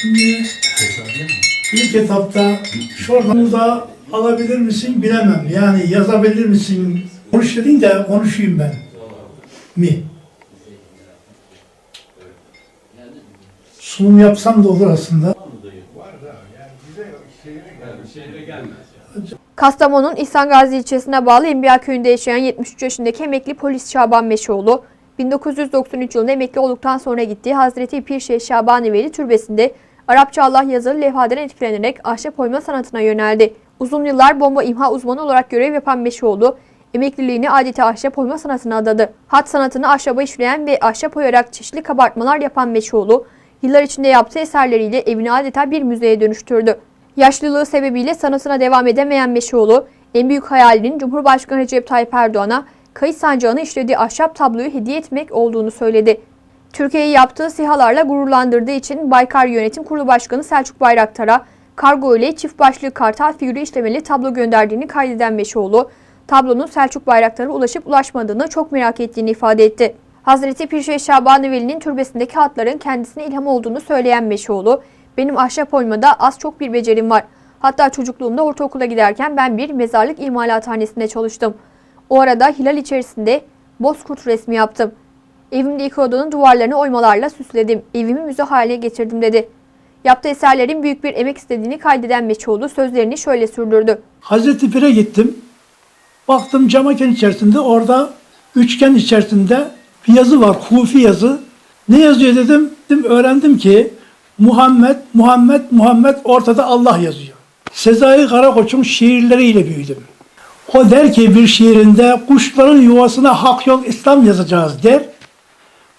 Şimdi ilk etapta şuradan da alabilir misin bilemem. Yani yazabilir misin? Konuş dedin de konuşayım ben. Mi? Sunum yapsam da olur aslında. Kastamonu'nun İhsan Gazi ilçesine bağlı Enbiya köyünde yaşayan 73 yaşındaki emekli polis Şaban Meşoğlu, 1993 yılında emekli olduktan sonra gittiği Hazreti Pirşeh Şaban Veli Türbesi'nde Arapça Allah yazılı levhadan etkilenerek ahşap oyma sanatına yöneldi. Uzun yıllar bomba imha uzmanı olarak görev yapan Meşoğlu, emekliliğini adeta ahşap oyma sanatına adadı. Hat sanatını ahşaba işleyen ve ahşap oyarak çeşitli kabartmalar yapan Meşoğlu, yıllar içinde yaptığı eserleriyle evini adeta bir müzeye dönüştürdü. Yaşlılığı sebebiyle sanatına devam edemeyen Meşoğlu, en büyük hayalinin Cumhurbaşkanı Recep Tayyip Erdoğan'a kayıt sancağını işlediği ahşap tabloyu hediye etmek olduğunu söyledi. Türkiye'yi yaptığı sihalarla gururlandırdığı için Baykar Yönetim Kurulu Başkanı Selçuk Bayraktar'a kargo ile çift başlı kartal figürü işlemeli tablo gönderdiğini kaydeden Meşoğlu, tablonun Selçuk Bayraktar'a ulaşıp ulaşmadığını çok merak ettiğini ifade etti. Hazreti Pirşeh Şaban Veli'nin türbesindeki hatların kendisine ilham olduğunu söyleyen Meşoğlu, benim ahşap oymada az çok bir becerim var. Hatta çocukluğumda ortaokula giderken ben bir mezarlık imalathanesinde çalıştım. O arada hilal içerisinde bozkurt resmi yaptım. Evimde iki odanın duvarlarını oymalarla süsledim. Evimi müze haline getirdim dedi. Yaptığı eserlerin büyük bir emek istediğini kaydeden Meçoğlu sözlerini şöyle sürdürdü. Hazreti Pir'e gittim. Baktım camaken içerisinde orada üçgen içerisinde bir yazı var. Hufi yazı. Ne yazıyor dedim. dedim öğrendim ki Muhammed, Muhammed, Muhammed ortada Allah yazıyor. Sezai Karakoç'un şiirleriyle büyüdüm. O der ki bir şiirinde kuşların yuvasına hak yok İslam yazacağız der.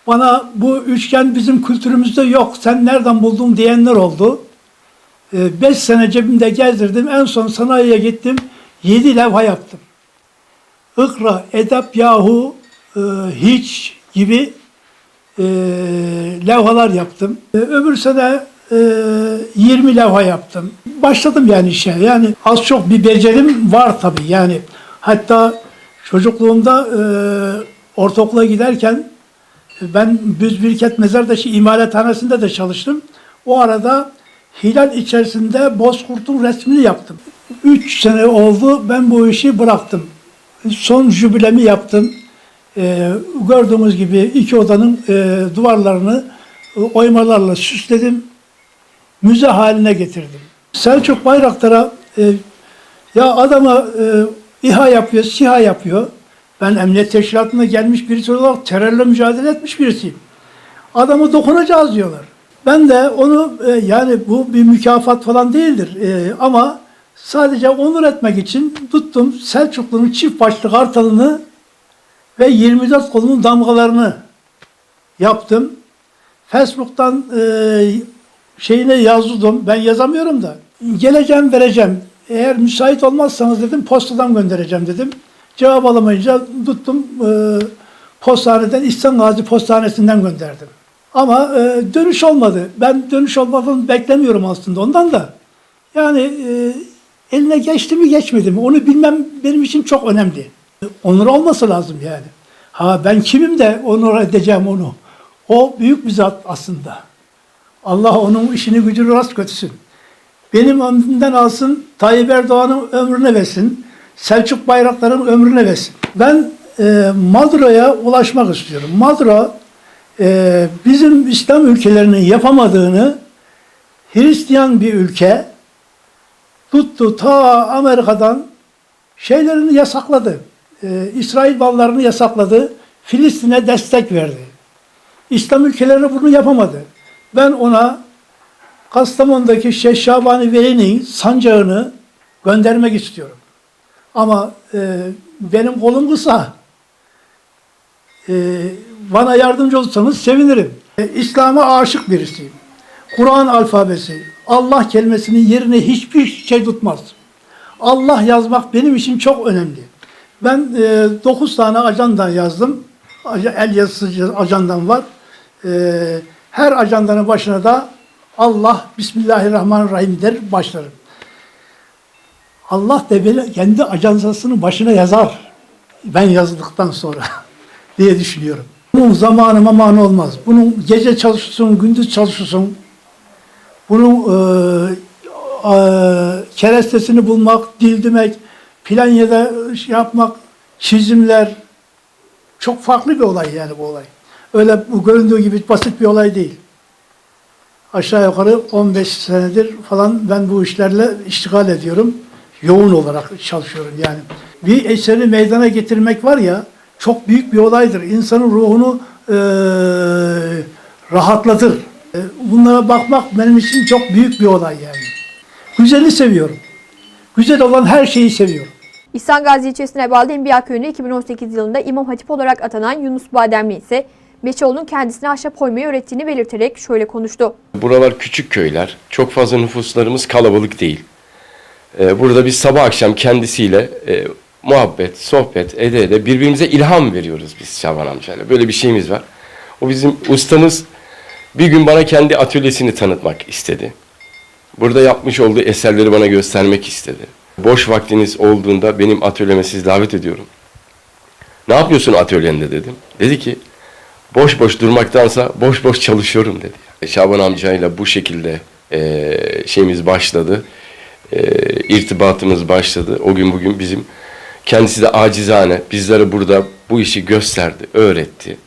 Bana bu üçgen bizim kültürümüzde yok sen nereden buldun diyenler oldu. Ee, Beş sene cebimde gezdirdim. En son sanayiye gittim. Yedi levha yaptım. Ikra, edep yahu, e, hiç gibi e, levhalar yaptım. E, öbür sene e, 20 levha yaptım. Başladım yani işe. Yani az çok bir becerim var tabii. Yani hatta çocukluğumda e, ortaokula giderken ben Büzbirket Mezardaşı İmalathanesi'nde de çalıştım. O arada hilal içerisinde Bozkurt'un resmini yaptım. Üç sene oldu ben bu işi bıraktım. Son jübilemi yaptım. Ee, gördüğünüz gibi iki odanın e, duvarlarını e, oymalarla süsledim. Müze haline getirdim. Selçuk Bayraktar'a e, ya adama e, İHA yapıyor, SİHA yapıyor. Ben emniyet teşkilatına gelmiş birisi olarak terörle mücadele etmiş birisiyim. Adamı dokunacağız diyorlar. Ben de onu e, yani bu bir mükafat falan değildir E, ama sadece onur etmek için tuttum Selçuklu'nun çift başlı kartalını ve 24 kolunun damgalarını yaptım. Facebook'tan e, şeyine yazdım. Ben yazamıyorum da. Geleceğim vereceğim. Eğer müsait olmazsanız dedim postadan göndereceğim dedim. Cevap alamayınca tuttum e, postaneden İhsan Gazi Postanesi'nden gönderdim. Ama e, dönüş olmadı. Ben dönüş olmadığını beklemiyorum aslında ondan da. Yani e, eline geçti mi geçmedi mi onu bilmem benim için çok önemli. Onur olması lazım yani. Ha ben kimim de onur edeceğim onu. O büyük bir zat aslında. Allah onun işini gücünü rast götürsün. Benim ömrümden alsın, Tayyip Erdoğan'ın ömrüne versin, Selçuk Bayraktar'ın ömrüne versin. Ben e, Maduro'ya ulaşmak istiyorum. Maduro e, bizim İslam ülkelerinin yapamadığını Hristiyan bir ülke tuttu ta Amerika'dan şeylerini yasakladı. E, İsrail mallarını yasakladı. Filistin'e destek verdi. İslam ülkeleri bunu yapamadı. Ben ona Kastamonu'daki Şeyh Şabani Veli'nin sancağını göndermek istiyorum. Ama e, benim kolum kısa. E, bana yardımcı olursanız sevinirim. E, İslam'a aşık birisiyim. Kur'an alfabesi, Allah kelimesinin yerine hiçbir şey tutmaz. Allah yazmak benim için çok önemli. Ben e, 9 tane ajandan yazdım. El yazısı ajandan var. E, her ajandanın başına da Allah Bismillahirrahmanirrahim der başlarım. Allah da böyle kendi ajansasının başına yazar. Ben yazdıktan sonra diye düşünüyorum. Bunun zamanı mamanı olmaz. Bunun gece çalışırsın, gündüz çalışırsın. Bunun e, e, kerestesini bulmak, dildimek, planyada şey yapmak, çizimler çok farklı bir olay yani bu olay. Öyle bu göründüğü gibi basit bir olay değil. Aşağı yukarı 15 senedir falan ben bu işlerle iştigal ediyorum. Yoğun olarak çalışıyorum yani. Bir eseri meydana getirmek var ya çok büyük bir olaydır. İnsanın ruhunu eee, rahatlatır. E, Bunlara bakmak benim için çok büyük bir olay yani. Güzeli seviyorum. Güzel olan her şeyi seviyorum. İhsan Gazi ilçesine bağlı Enbiya Köyü'nde 2018 yılında İmam Hatip olarak atanan Yunus Bademli ise Meçoğlu'nun kendisine ahşap oymayı öğrettiğini belirterek şöyle konuştu. Buralar küçük köyler. Çok fazla nüfuslarımız kalabalık değil. Ee, burada biz sabah akşam kendisiyle e, muhabbet, sohbet ede ede birbirimize ilham veriyoruz biz Şaban amcayla. Böyle bir şeyimiz var. O bizim ustamız bir gün bana kendi atölyesini tanıtmak istedi. Burada yapmış olduğu eserleri bana göstermek istedi. Boş vaktiniz olduğunda benim atölyeme sizi davet ediyorum. Ne yapıyorsun atölyende dedim. Dedi ki boş boş durmaktansa boş boş çalışıyorum dedi. E, Şaban amcayla bu şekilde e, şeyimiz başladı. E, irtibatımız başladı. O gün bugün bizim kendisi de acizane bizlere burada bu işi gösterdi, öğretti.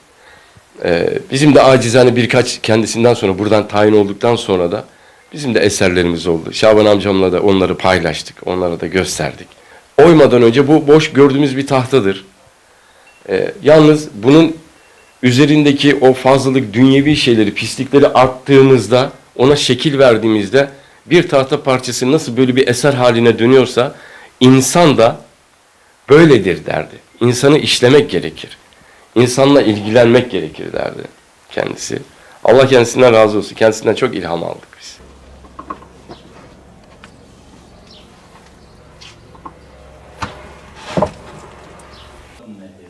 E, bizim de acizane birkaç kendisinden sonra buradan tayin olduktan sonra da bizim de eserlerimiz oldu. Şaban amcamla da onları paylaştık, onlara da gösterdik. Oymadan önce bu boş gördüğümüz bir tahtadır. E, yalnız bunun üzerindeki o fazlalık dünyevi şeyleri, pislikleri attığımızda, ona şekil verdiğimizde bir tahta parçası nasıl böyle bir eser haline dönüyorsa insan da böyledir derdi. İnsanı işlemek gerekir. İnsanla ilgilenmek gerekir derdi kendisi. Allah kendisinden razı olsun. Kendisinden çok ilham aldık biz.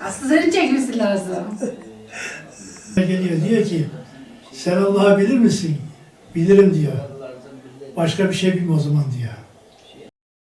Aslı çekmesi lazım. Geliyor diyor ki sen Allah'ı bilir misin? Bilirim diyor. Başka bir şey bilme o zaman diyor.